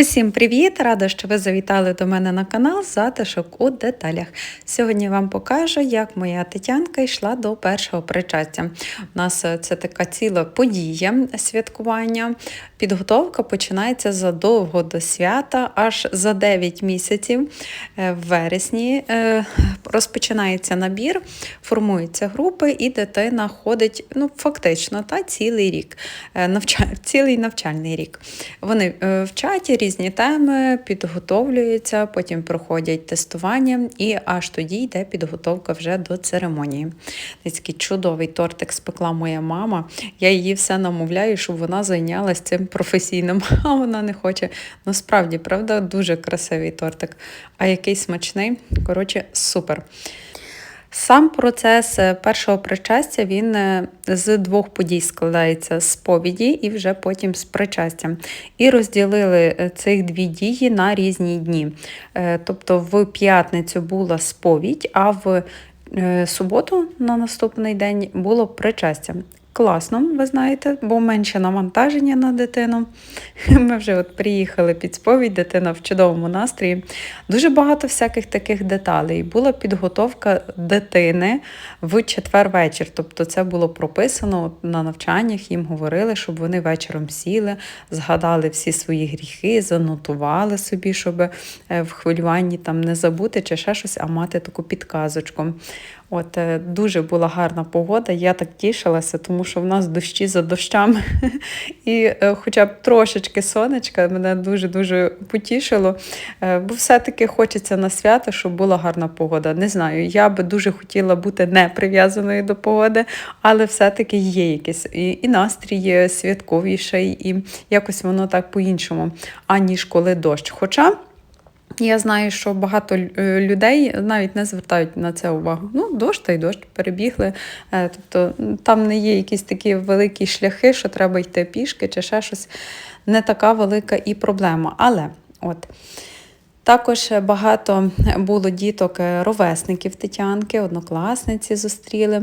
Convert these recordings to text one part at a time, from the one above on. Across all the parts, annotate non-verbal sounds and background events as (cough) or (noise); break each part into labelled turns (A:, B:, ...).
A: Усім привіт! Рада, що ви завітали до мене на канал Затишок у деталях. Сьогодні вам покажу, як моя Тетянка йшла до першого причастя. У нас е, це така ціла подія святкування. Підготовка починається задовго до свята, аж за 9 місяців Е, в вересні е, розпочинається набір, формуються групи, і дитина ходить ну, фактично та, цілий рік, е, навча... цілий навчальний рік. Вони вчать різні теми, підготовлюються, потім проходять тестування, і аж тоді йде підготовка вже до церемонії. Такий чудовий тортик спекла моя мама. Я її все намовляю, щоб вона зайнялася цим професійним, (laughs) а вона не хоче. Ну, справді, правда, дуже красивий тортик. А який смачний. Коротше, супер. Сам процес е, першого причастя він е, з двох подій складається з сповіді і вже потім з причастям. І розділили е, цих дві дії на різні дні. Тобто в п'ятницю була сповідь, а в суботу на наступний день було причастя. Класно, ви знаєте, бо менше навантаження на дитину. (laughs) Ми вже от приїхали під сповідь, дитина в чудовому настрої. Дуже багато всяких таких деталей. Була підготовка дитини в четвер вечір. Тобто це було прописано на навчаннях, їм говорили, щоб вони вечором сіли, згадали всі свої гріхи, занотували собі, щоб е, в хвилюванні там не забути чи ще щось, а мати таку підказочку. От е, дуже була гарна погода. Я так тішилася, тому що в нас дощі за дощами. І е, хоча б трошечки сонечка мене дуже-дуже потішило. Е, Бо все-таки хочеться на свято, щоб була гарна погода. Не знаю, я би дуже хотіла бути не прив'язаною до погоди, але все-таки є якийсь і, і настрій святковіший, і якось воно так по-іншому, аніж коли дощ. Хоча. Я знаю, що багато е, людей навіть не звертають на це увагу. Ну, дощ та й дощ перебігли. Е, Тобто там не є якісь такі великі шляхи, що треба йти пішки чи ще щось. Не така велика і проблема. Але от. Також багато було діток е, Тетянки, однокласниці зустріли.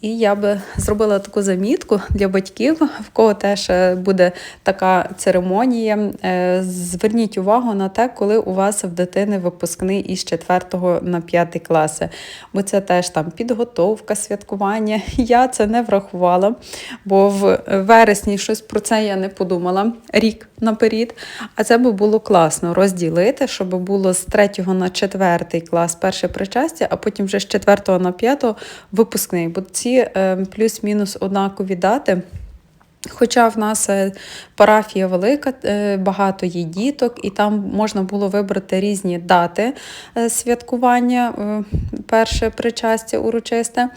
A: І я би зробила таку замітку для батьків, в кого теж е, буде така церемонія. Е, Зверніть увагу на те, коли у вас в дитини випускний із 4 на 5 класи. Бо це теж там підготовка, святкування. (laughs) Я це не врахувала, бо в вересні щось про це я не подумала рік наперед. А це би було класно розділити, щоб було з 3 на 4 клас перше причастя, а потім вже з 4 на 5 випускний. Бо ці е, плюс-мінус однакові дати. Хоча в нас е, парафія велика, е, багато є діток, і там можна було вибрати різні дати е, святкування, перше причастя урочисте.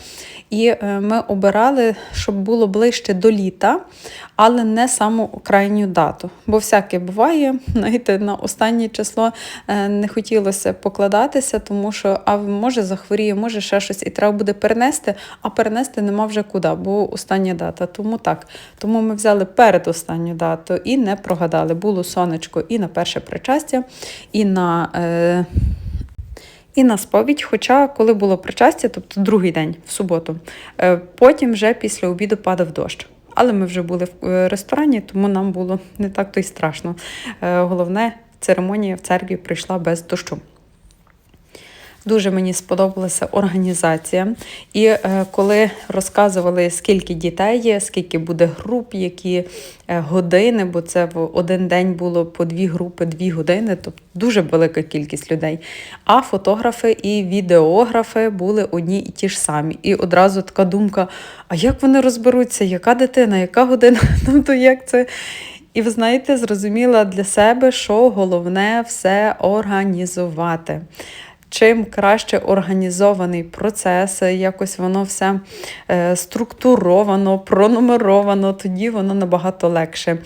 A: І ми обирали, щоб було ближче до літа, але не саму крайню дату. Бо всяке буває, знаєте, на останнє число не хотілося покладатися, тому що а може захворіє, може ще щось, і треба буде перенести, а перенести нема вже куди, бо остання дата. Тому так. Тому ми взяли перед останню дату і не прогадали. Було сонечко і на перше причастя, і на. Е, і на сповідь, хоча коли було причастя, тобто другий день в суботу, е, потім вже після обіду падав дощ. Але ми вже були в е, ресторані, тому нам було не так то й страшно. Е, Головне, церемонія в церкві прийшла без дощу. Дуже мені сподобалася організація. І е, коли розказували, скільки дітей є, скільки буде груп, які е, години, бо це в один день було по дві групи, дві години, тобто дуже велика кількість людей. А фотографи і відеографи були одні і ті ж самі. І одразу така думка: а як вони розберуться, яка дитина, яка година? (laughs) Тобто, як це. І ви знаєте, зрозуміла для себе, що головне все організувати. Чим краще організований процес, якось воно все е, структуровано, пронумеровано, тоді воно набагато легше.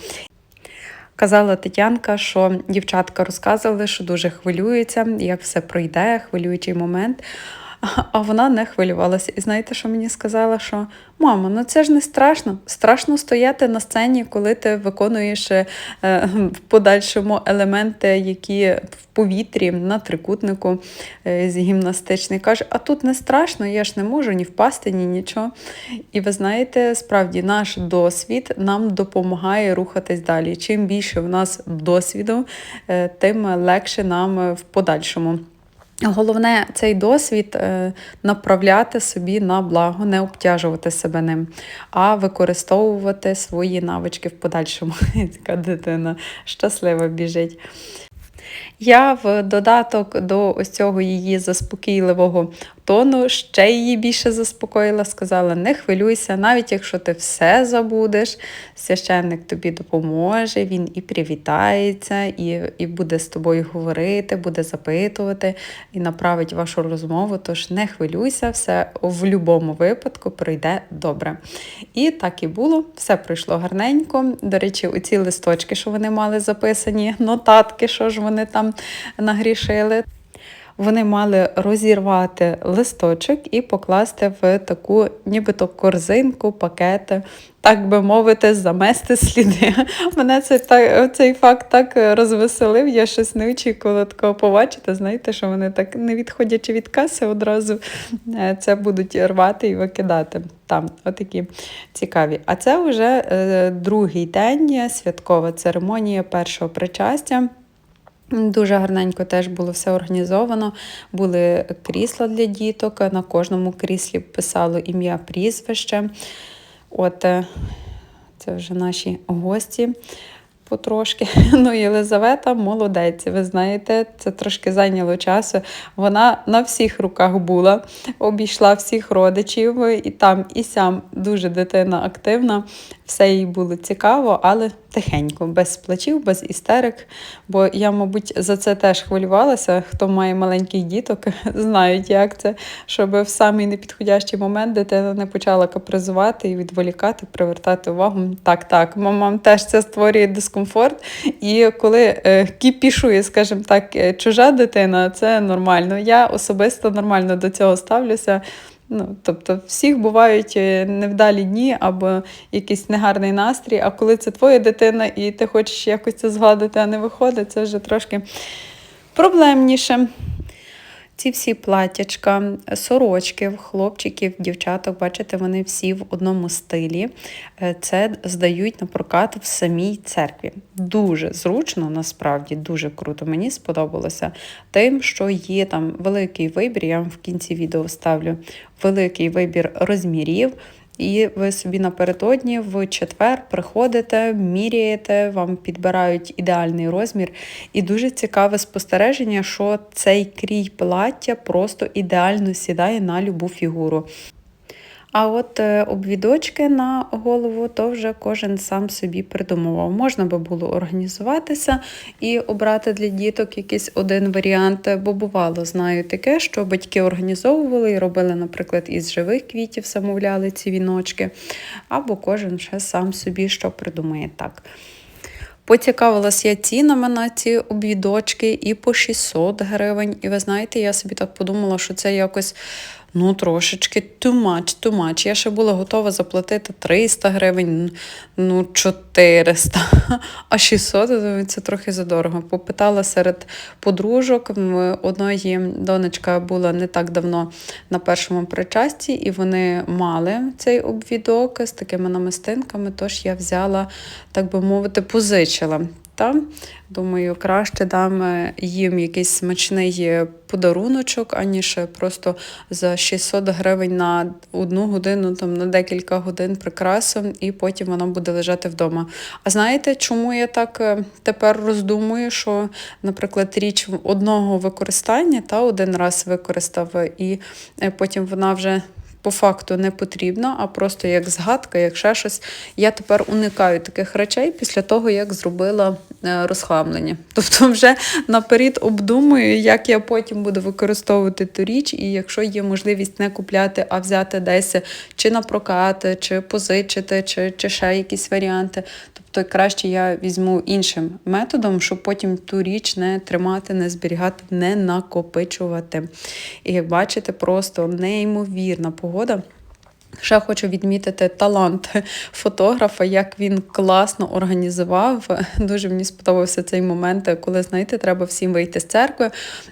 A: Казала Тетянка, що дівчатка розказували, що дуже хвилюються, як все пройде, хвилюючий момент. А- вона не хвилювалася. І знаєте, що мені сказала? Що мама, ну це ж не страшно. Страшно стояти на сцені, коли ти виконуєш е, в подальшому елементи, які в повітрі на трикутнику е, з гімнастичний. Каже, а тут не страшно, я ж не можу ні впасти, ні нічого. І ви знаєте, справді наш досвід нам допомагає рухатись далі. Чим більше в нас досвіду, е, тим легше нам в подальшому. Головне цей досвід е, направляти собі на благо, не обтяжувати себе ним, а використовувати свої навички в подальшому. (laughs) Така дитина щаслива біжить. Я в додаток до ось цього її заспокійливого тону ще її більше заспокоїла, сказала: не хвилюйся, навіть якщо ти все забудеш, священник тобі допоможе, він і привітається, і, і буде з тобою говорити, буде запитувати і направить вашу розмову. Тож не хвилюйся, все в будь-якому випадку пройде добре. І так і було, все пройшло гарненько. До речі, оці листочки, що вони мали записані, нотатки, що ж вони там нагрішили. Вони мали розірвати листочок і покласти в таку, нібито корзинку, пакети, так би мовити, замести сліди. (laughs) Мене цей, так, цей факт так розвеселив. Я щось не очікувала такого побачити. Знаєте, що вони так, не відходячи від каси, одразу е, це будуть рвати і викидати. Там, отакі цікаві. А це вже е, другий день, святкова церемонія першого причастя. Дуже гарненько теж було все організовано. Були крісла для діток. На кожному кріслі писало ім'я, прізвище. От е, це вже наші гості потрошки. (laughs) Ну, Єлизавета молодець. Ви знаєте, це трошки зайняло часу. Вона на всіх руках була, обійшла всіх родичів, і там, і сям дуже дитина активна. Все їй було цікаво, але тихенько, без плачів, без істерик. Бо я, мабуть, за це теж хвилювалася. Хто має маленьких діток, (laughs) знають, як це, щоб в самий непідходящий момент дитина не почала капризувати і відволікати, привертати увагу. Так, так, мамам теж це створює дискомфорт. І коли е, кіпішує, скажімо так, е, чужа дитина, це нормально. Я особисто нормально до цього ставлюся. Ну, Тобто, всіх бувають е, невдалі дні або якийсь негарний настрій, а коли це твоя дитина і ти хочеш якось це згладити, а не виходить, це вже трошки проблемніше. Ці всі платячка, сорочки в хлопчиків, дівчаток, бачите, вони всі в одному стилі. Е, Це здають на прокат в самій церкві. Дуже зручно, насправді, дуже круто. Мені сподобалося тим, що є там великий вибір, я вам в кінці відео ставлю великий вибір розмірів. І ви собі напередодні в четвер приходите, міряєте, вам підбирають ідеальний розмір. І дуже цікаве спостереження, що цей крій плаття просто ідеально сідає на любу фігуру. А от е, обвідочки на голову, то вже кожен сам собі придумував. Можна би було організуватися і обрати для діток якийсь один варіант, бо бувало, знаю таке, що батьки організовували і робили, наприклад, із живих квітів, замовляли ці віночки, або кожен ще сам собі що придумає так. Поцікавилась я цінами на ці обвідочки і по 600 гривень. І ви знаєте, я собі так подумала, що це якось ну трошечки too much, too much. Я ще була готова заплатити 300 гривень, ну 400, а 600 це трохи задорого. Попитала серед подружок. Одної донечка була не так давно на першому причасті, і вони мали цей обвідок з такими намистинками, тож я взяла, так би мовити, позичила. Та, думаю, краще дам е, їм якийсь смачний е, подаруночок, аніж просто за 600 гривень на одну годину, там на декілька годин прикрасу, і потім вона буде лежати вдома. А знаєте, чому я так е, тепер роздумую, що, наприклад, річ одного використання та один раз використав, і потім вона вже по факту не потрібна, а просто як згадка, як ще щось. Я тепер уникаю таких речей після того, як зробила е, розхламлення. (laughs) Тобто, вже наперед обдумую, як я потім буду використовувати ту річ, і якщо є можливість не купляти, а взяти десь чи на прокат, чи позичити, чи, чи ще якісь варіанти. То краще я візьму іншим методом, щоб потім ту річ не тримати, не зберігати, не накопичувати. І як бачите, просто неймовірна погода. Ще хочу відмітити талант фотографа, як він класно організував. Дуже мені сподобався цей момент, коли, знаєте, треба всім вийти з церкви,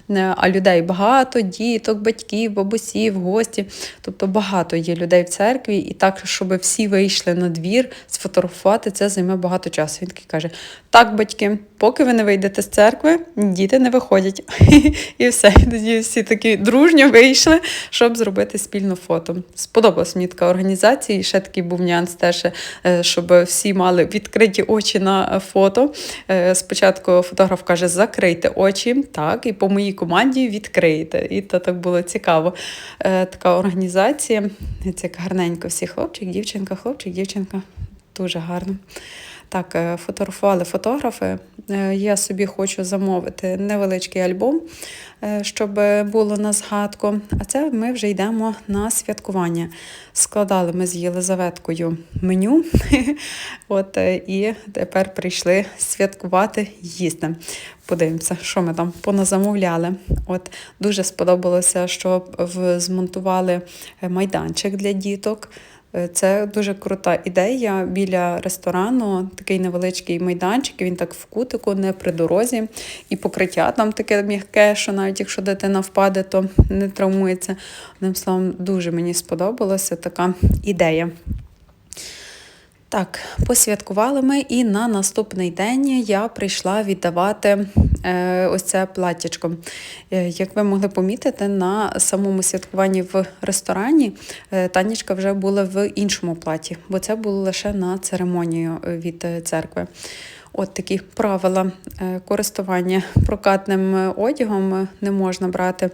A: е, а людей багато, діток, батьків, бабусів, гості. Тобто багато є людей в церкві, і так, щоб всі вийшли на двір, сфотографувати, це займе багато часу. Він такий каже: так, батьки, поки ви не вийдете з церкви, діти не виходять. (laughs) І все. Тоді всі такі дружньо вийшли, щоб зробити спільну фото. Сподобалась мені така організації. І ще такий був нюанс теж, е, щоб всі мали відкриті очі на фото. Е, Спочатку фотограф каже, закрийте очі, так, і по моїй команді відкрийте. І то так було цікаво. Е, Така організація. Це як гарненько всі хлопчик, дівчинка, хлопчик, дівчинка. Дуже гарно. Так, е, фотографували фотографи. Е, Я собі хочу замовити невеличкий альбом, е, щоб було на згадку. А це ми вже йдемо на святкування. Складали ми з Єлизаветкою меню. (laughs) От, і тепер прийшли святкувати їсти. Подивимося, що ми там поназамовляли. От дуже сподобалося, що змонтували майданчик для діток. Е, Це дуже крута ідея біля ресторану, такий невеличкий майданчик, він так в кутику, не при дорозі. І покриття там таке м'яке, що навіть якщо дитина впаде, то не травмується. Одним словом, дуже мені сподобалася така ідея. Так, посвяткували ми, і на наступний день я прийшла віддавати е, ось це платтячко. Е, як ви могли помітити, на самому святкуванні в ресторані е, Танечка вже була в іншому платі, бо це було лише на церемонію від церкви. От такі правила користування прокатним одягом не можна брати,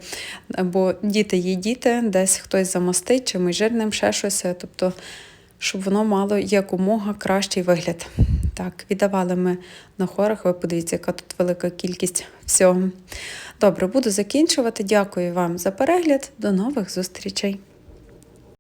A: бо діти є діти, десь хтось замостить чимось жирним, ще щось. Тобто щоб воно мало якомога кращий вигляд. Так, віддавали ми на хорах. Ви подивіться, яка тут велика кількість всього. Добре, буду закінчувати. Дякую вам за перегляд. До нових зустрічей.